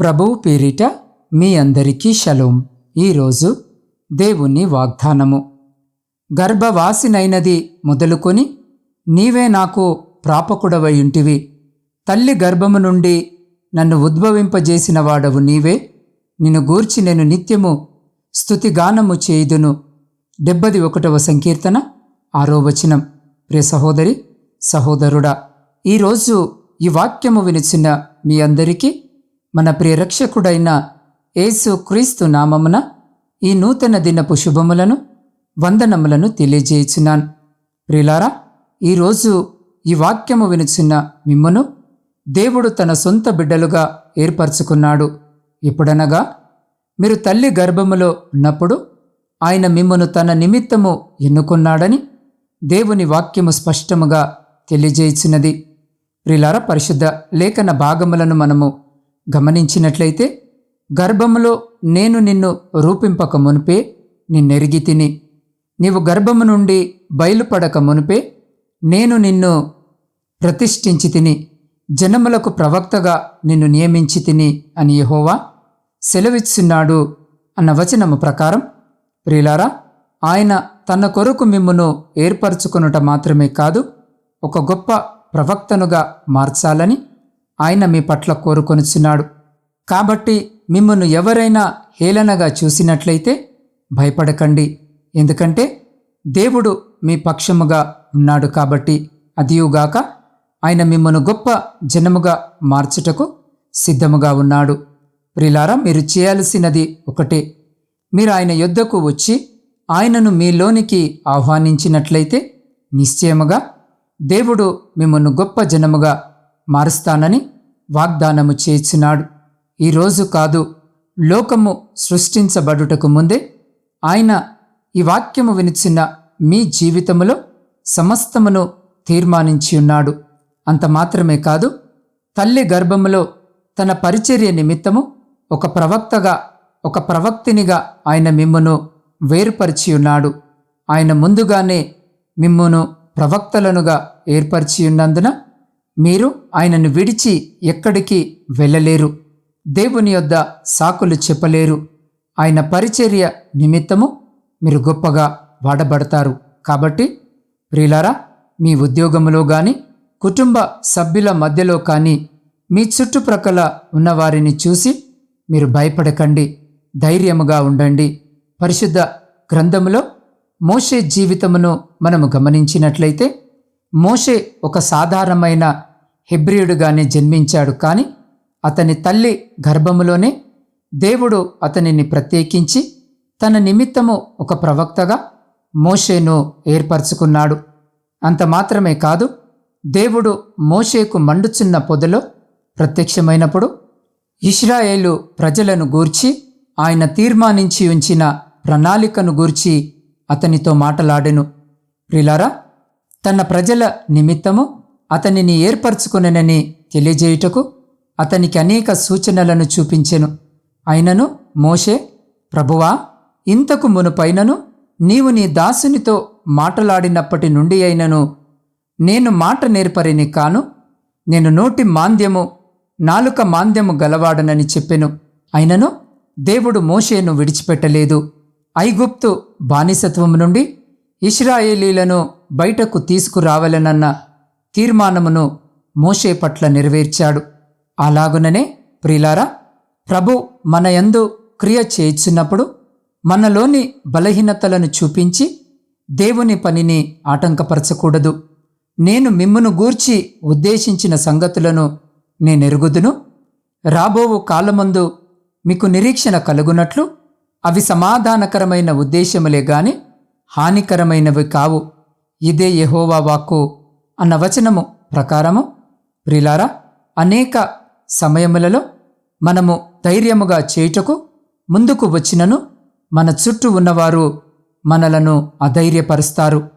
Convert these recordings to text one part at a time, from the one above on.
ప్రభువు పేరిట మీ అందరికీ షలోం. ఈరోజు దేవుని వాగ్దానము. గర్భవాసినైనది మొదలుకొని నీవే నాకు ప్రాపకుడవయుంటివి తల్లి గర్భము నుండి నన్ను ఉద్భవింపజేసిన వాడవు నీవే. నిన్ను గూర్చి నేను నిత్యము స్తుతిగానము చేయుదును. డెబ్బది ఒకటవ సంకీర్తన ఆరో వచనం. ప్రియ సహోదరి సహోదరుడా ఈరోజు ఈ వాక్యము వినిచిన మీ అందరికీ మన ప్రియరక్షకుడైన యేసు క్రీస్తు నామమున ఈ నూతన దినపు శుభములను వందనములను తెలియజేయుచున్నాను. ప్రిలారా ఈరోజు ఈ వాక్యము వినుచున్న మిమ్మును దేవుడు తన సొంత బిడ్డలుగా ఏర్పరచుకున్నాడు. ఎప్పుడనగా మీరు తల్లి గర్భములో ఉన్నప్పుడు ఆయన మిమ్మను తన నిమిత్తము ఎన్నుకున్నాడని దేవుని వాక్యము స్పష్టముగా తెలియజేయుచున్నది. ప్రిలార పరిశుద్ధ లేఖన భాగములను మనము గమనించినట్లయితే గర్భములో నేను నిన్ను రూపింపక మునిపే నిన్నెరిగి తిని నీవు గర్భము నుండి బయలుపడక మునిపే నేను నిన్ను ప్రతిష్ఠించి తిని జనములకు ప్రవక్తగా నిన్ను నియమించి తిని అని యహోవా సెలవిచ్చున్నాడు అన్న వచనము ప్రకారం ప్రియులారా ఆయన తన కొరకు మిమ్మును ఏర్పరచుకొనుట మాత్రమే కాదు ఒక గొప్ప ప్రవక్తనుగా మార్చాలని ఆయన మీ పట్ల కోరుకొనుచున్నాడు. కాబట్టి మిమ్మల్ని ఎవరైనా హేళనగా చూసినట్లయితే భయపడకండి. ఎందుకంటే దేవుడు మీ పక్షముగా ఉన్నాడు కాబట్టి అదియుగాక ఆయన మిమ్మను గొప్ప జనముగా మార్చుటకు సిద్ధముగా ఉన్నాడు. ప్రిలారా మీరు చేయాల్సినది ఒకటే. మీరు ఆయన యొద్దకు వచ్చి ఆయనను మీలోనికి ఆహ్వానించినట్లయితే నిశ్చయముగా దేవుడు మిమ్మల్ని గొప్ప జనముగా మారుస్తానని వాగ్దానము చేర్చున్నాడు ఈరోజు కాదు లోకము సృష్టించబడుటకు ముందే ఆయన ఈ వాక్యము వినిచిన మీ జీవితములో సమస్తమును తీర్మానించి ఉన్నాడు. అంత మాత్రమే కాదు తల్లి గర్భములో తన పరిచర్య నిమిత్తము ఒక ప్రవక్తగా ఒక ప్రవక్తినిగా ఆయన మిమ్మును వేరుపరిచి ఉన్నాడు. ఆయన ముందుగానే మిమ్మును ప్రవక్తలనుగా ఏర్పరిచి ఉన్నందున మీరు ఆయనను విడిచి ఎక్కడికి వెళ్ళలేరు. దేవుని యొద్ద సాకులు చెప్పలేరు. ఆయన పరిచర్య నిమిత్తము మీరు గొప్పగా వాడబడతారు. కాబట్టి ప్రియులారా మీ ఉద్యోగములో కానీ కుటుంబ సభ్యుల మధ్యలో కానీ మీ చుట్టుప్రక్కల ఉన్నవారిని చూసి మీరు భయపడకండి. ధైర్యముగా ఉండండి. పరిశుద్ధ గ్రంథములో మోషే జీవితమును మనము గమనించినట్లయితే మోషే ఒక సాధారణమైన హెబ్రియుడుగానే జన్మించాడు. కానీ అతని తల్లి గర్భములోనే దేవుడు అతనిని ప్రత్యేకించి తన నిమిత్తము ఒక ప్రవక్తగా మోషేను ఏర్పరచుకున్నాడు. అంత మాత్రమే కాదు దేవుడు మోషేకు మండుచున్న పొదలో ప్రత్యక్షమైనప్పుడు ఇస్రాయేలు ప్రజలను గూర్చి ఆయన తీర్మానించి ఉంచిన ప్రణాళికను గూర్చి అతనితో మాటలాడెను. ప్రిలారా తన ప్రజల నిమిత్తము అతనిని ఏర్పరచుకునని తెలియజేయుటకు అతనికి అనేక సూచనలను చూపించెను. అయినను మోషే ప్రభువా ఇంతకు మునుపైనను నీవు నీ దాసునితో మాటలాడినప్పటి నుండి అయినను నేను మాట నేర్పరిని కాను నేను నోటి మాంద్యము నాలుక మాంద్యము గలవాడనని చెప్పెను. అయినను దేవుడు మోషేను విడిచిపెట్టలేదు. ఐగుప్తు బానిసత్వం నుండి ఇస్రాయేలీలను బయటకు తీసుకురావాలనన్న తీర్మానమును మోషే పట్ల నెరవేర్చాడు. అలాగుననే ప్రిలారా ప్రభు మన యందు క్రియ చేయించున్నప్పుడు మనలోని బలహీనతలను చూపించి దేవుని పనిని ఆటంకపరచకూడదు. నేను మిమ్మును గూర్చి ఉద్దేశించిన సంగతులను నేనెరుగుదును. రాబోవు కాలమందు మీకు నిరీక్షణ కలుగునట్లు అవి సమాధానకరమైన ఉద్దేశములే గాని హానికరమైనవి కావు. ఇదే యహోవా వాక్కు అన్న వచనము ప్రకారము. ప్రిలారా అనేక సమయములలో మనము ధైర్యముగా చేయుటకు ముందుకు వచ్చినను మన చుట్టూ ఉన్నవారు మనలను అధైర్యపరుస్తారు.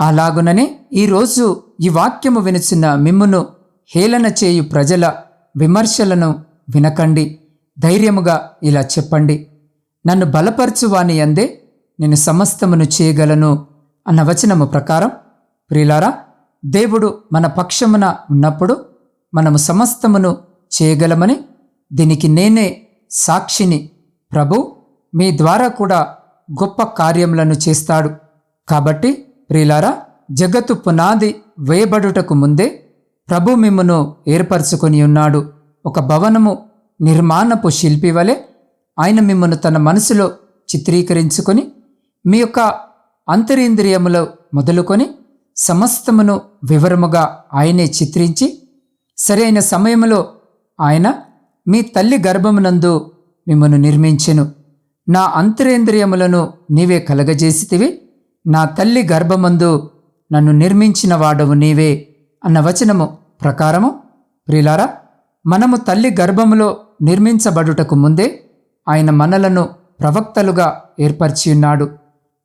అలాగుననే ఈరోజు ఈ వాక్యము వినిచిన మిమ్మును హేళన చేయు ప్రజల విమర్శలను వినకండి. ధైర్యముగా ఇలా చెప్పండి. నన్ను బలపరచువాని అందే నేను సమస్తమును చేయగలను అన్న వచనము ప్రకారం ప్రియులారా దేవుడు మన పక్షమున ఉన్నప్పుడు మనము సమస్తమును చేయగలమని దీనికి నేనే సాక్షిని. ప్రభు మీ ద్వారా కూడా గొప్ప కార్యములను చేస్తాడు. కాబట్టి ప్రియులారా జగత్తు పునాది వేయబడుటకు ముందే ప్రభు మిమ్మను ఏర్పరచుకొని ఉన్నాడు. ఒక భవనము నిర్మాణపు శిల్పి వలె ఆయన మిమ్మను తన మనసులో చిత్రీకరించుకొని మీ యొక్క అంతరేంద్రియములు మొదలుకొని సమస్తమును వివరముగా ఆయనే చిత్రించి సరైన సమయములో ఆయన మీ తల్లి గర్భమునందు మిమ్మను నిర్మించెను. నా అంతరేంద్రియములను నీవే కలగజేసితివి. నా తల్లి గర్భమందు నన్ను నిర్మించిన వాడవు నీవే అన్న వచనము ప్రకారము ప్రిలారా మనము తల్లి గర్భములో నిర్మించబడుటకు ముందే ఆయన మనలను ప్రవక్తలుగా ఏర్పరిచి ఉన్నాడు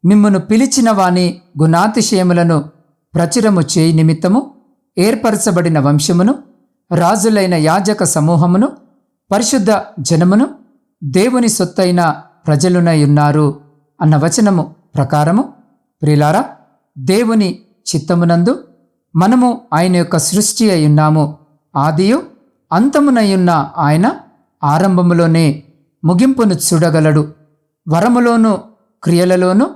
మిమ్మను పిలిచిన వాని గుణాతిశయములను ప్రచురము చేయి నిమిత్తము ఏర్పరచబడిన వంశమును రాజులైన యాజక సమూహమును పరిశుద్ధ జనమును దేవుని సొత్తైన ప్రజలునై ఉన్నారు అన్న వచనము ప్రకారము. ప్రిలారా దేవుని చిత్తమునందు మనము ఆయన యొక్క సృష్టి అయి ఉన్నాము. ఆదియు అంతమునయున్న ఆయన ఆరంభములోనే ముగింపును చూడగలడు. వరములోను క్రియలలోనూ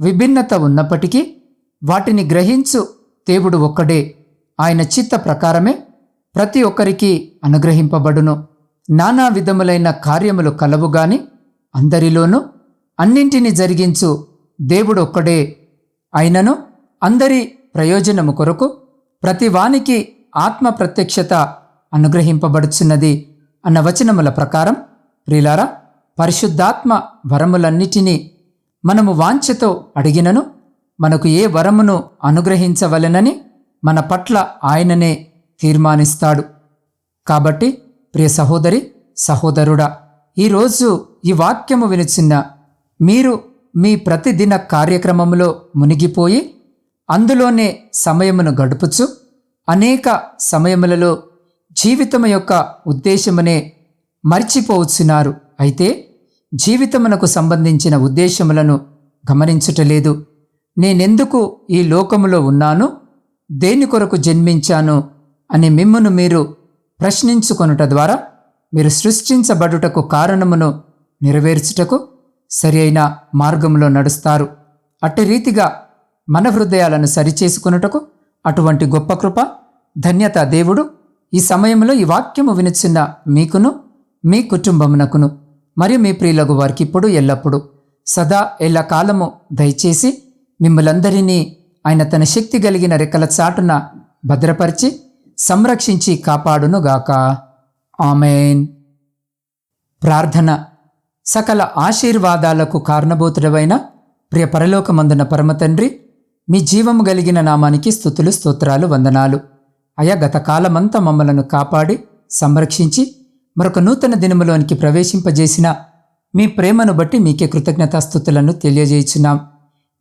విభిన్నత ఉన్నప్పటికీ వాటిని గ్రహించు దేవుడు ఒక్కడే. ఆయన చిత్త ప్రకారమే ప్రతి ఒక్కరికి అనుగ్రహింపబడును. నానా విధములైన కార్యములు కలవుగాని అందరిలోనూ అన్నింటినీ జరిగించు దేవుడు ఒక్కడే. అయినను అందరి ప్రయోజనము కొరకు ప్రతి వానికి ఆత్మ ప్రత్యక్షత అనుగ్రహింపబడుచున్నది అన్న వచనముల ప్రకారం ప్రిలారా పరిశుద్ధాత్మ వరములన్నిటినీ మనము వాంఛతో అడిగినను మనకు ఏ వరమును అనుగ్రహించవలెనని మన పట్ల ఆయననే తీర్మానిస్తాడు. కాబట్టి ప్రియ సహోదరి సహోదరుడా ఈరోజు ఈ వాక్యము వినిచిన్న మీరు మీ ప్రతిదిన కార్యక్రమంలో మునిగిపోయి అందులోనే సమయమును గడుపుచు అనేక సమయములలో జీవితం యొక్క ఉద్దేశమునే మర్చిపోవచ్చున్నారు అయితే జీవితమునకు సంబంధించిన ఉద్దేశములను గమనించుటలేదు. నేనెందుకు ఈ లోకములో ఉన్నాను? దేని కొరకు జన్మించాను? అని మిమ్మును మీరు ప్రశ్నించుకొనుట ద్వారా మీరు సృష్టించబడుటకు కారణమును నెరవేర్చుటకు సరి అయిన మార్గంలో నడుస్తారు. అట్టి రీతిగా మన హృదయాలను సరిచేసుకొనుటకు అటువంటి గొప్ప కృప ధన్యత దేవుడు ఈ సమయంలో ఈ వాక్యము వినిచిన్న మీకును మీ కుటుంబమునకును మరియు మీ ప్రియులకు వారికి ఇప్పుడు ఎల్లప్పుడూ సదా ఎల్ల కాలము దయచేసి మిమ్మలందరినీ ఆయన తన శక్తి కలిగిన రెక్కల చాటున భద్రపరిచి సంరక్షించి కాపాడునుగాక. ఆమెన్. ప్రార్థన. సకల ఆశీర్వాదాలకు కారణభూతుడవైన ప్రియ పరలోకమందున పరమతండ్రి మీ జీవము కలిగిన నామానికి స్థుతులు స్తోత్రాలు వందనాలు. అయా గత కాలమంతా మమ్మలను కాపాడి సంరక్షించి మరొక నూతన దినములోనికి ప్రవేశింపజేసిన మీ ప్రేమను బట్టి మీకే కృతజ్ఞతాస్థుతులను తెలియజేయుచున్నాం.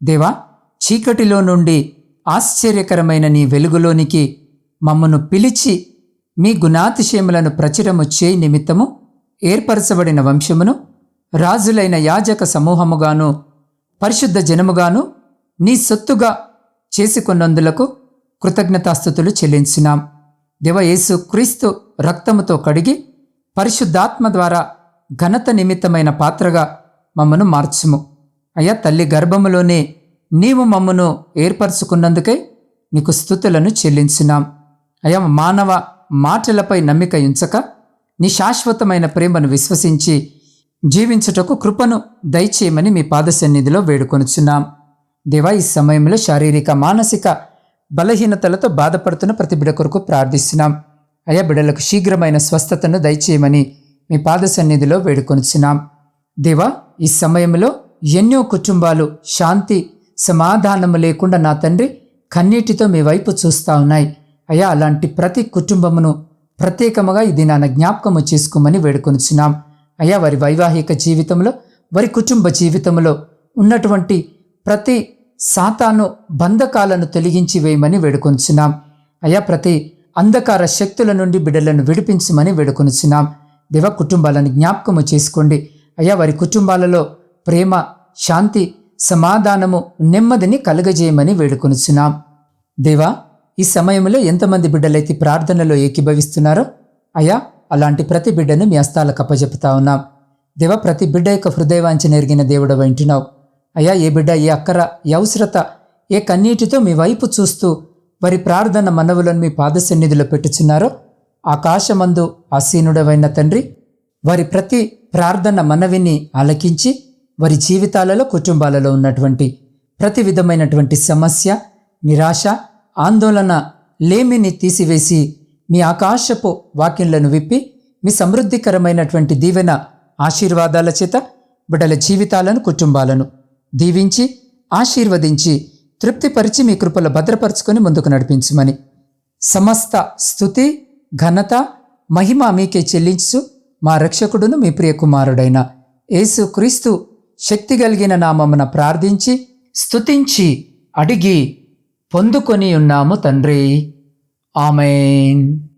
దేవా చీకటిలో నుండి ఆశ్చర్యకరమైన నీ వెలుగులోనికి మమ్మను పిలిచి మీ గుణాతిశయములను ప్రచురము చేయి నిమిత్తము ఏర్పరచబడిన వంశమును రాజులైన యాజక సమూహముగాను పరిశుద్ధ జనముగాను నీ సొత్తుగా చేసుకున్నందులకు కృతజ్ఞతాస్థుతులు చెల్లించినాం దేవ యేసు క్రీస్తు రక్తముతో కడిగి పరిశుద్ధాత్మ ద్వారా ఘనత నిమిత్తమైన పాత్రగా మమ్మను మార్చుము. అయ్యా తల్లి గర్భములోనే నీవు మమ్మను ఏర్పరచుకున్నందుకై నీకు స్థుతులను చెల్లించినాం అయా మానవ మాటలపై నమ్మిక ఉంచక నీ శాశ్వతమైన ప్రేమను విశ్వసించి జీవించుటకు కృపను దయచేయమని మీ పాద సన్నిధిలో వేడుకొనుచున్నాం. దేవా ఈ సమయంలో శారీరక మానసిక బలహీనతలతో బాధపడుతున్న ప్రతి బిడ కొరకు ప్రార్థిస్తున్నాం. అయ్యా బిడలకు శీఘ్రమైన స్వస్థతను దయచేయమని మీ పాద సన్నిధిలో వేడుకొనిచున్నాం. దేవా ఈ సమయంలో ఎన్నో కుటుంబాలు శాంతి సమాధానము లేకుండా నా తండ్రి కన్నీటితో మీ వైపు చూస్తా ఉన్నాయి. అయ్యా అలాంటి ప్రతి కుటుంబమును ప్రత్యేకముగా ఇది నాన్న జ్ఞాపకము చేసుకోమని వేడుకొనిచున్నాం. అయ్యా వారి వైవాహిక జీవితంలో వారి కుటుంబ జీవితంలో ఉన్నటువంటి ప్రతి సాతాను బంధకాలను తొలగించి వేయమని వేడుకొనుచున్నాం. అయ్యా ప్రతి అంధకార శక్తుల నుండి బిడ్డలను విడిపించమని వేడుకొనుచున్నాం. దేవ కుటుంబాలను జ్ఞాపకము చేసుకోండి. అయ్యా వారి కుటుంబాలలో ప్రేమ శాంతి సమాధానము నెమ్మదిని కలుగజేయమని వేడుకొనుచున్నాం. దేవా ఈ సమయంలో ఎంతమంది బిడ్డలైతే ప్రార్థనలో ఏకీభవిస్తున్నారో అయ్యా అలాంటి ప్రతి బిడ్డను మీ హస్తాలకు అప్పజెపుతా ఉన్నాం. దేవ ప్రతి బిడ్డ యొక్క హృదయవాంఛన ఎరిగిన దేవుడు వింటున్నావు అయ్యా ఏ బిడ్డ ఏ అక్కర ఏ అవసరత ఏ కన్నీటితో మీ వైపు చూస్తూ వారి ప్రార్థన మనవులను మీ పాదసన్నిధిలో పెట్టుచున్నారో? ఆకాశమందు ఆసీనుడవైన తండ్రి వారి ప్రతి ప్రార్థన మనవిని ఆలకించి వారి జీవితాలలో కుటుంబాలలో ఉన్నటువంటి ప్రతి విధమైనటువంటి సమస్య నిరాశ ఆందోళన లేమిని తీసివేసి మీ ఆకాశపు వాక్యంలను విప్పి మీ సమృద్ధికరమైనటువంటి దీవెన ఆశీర్వాదాల చేత బిడ్డల జీవితాలను కుటుంబాలను దీవించి ఆశీర్వదించి తృప్తిపరిచి మీ కృపలో భద్రపరుచుకొని ముందుకు నడిపించమని. సమస్త స్థుతి ఘనత మహిమ మీకే చెల్లించు మా రక్షకుడును మీ ప్రియ కుమారుడైన యేసు క్రీస్తు శక్తి కలిగిన నామమున ప్రార్థించి స్థుతించి అడిగి పొందుకొని ఉన్నాము తండ్రి. ఆమెన్.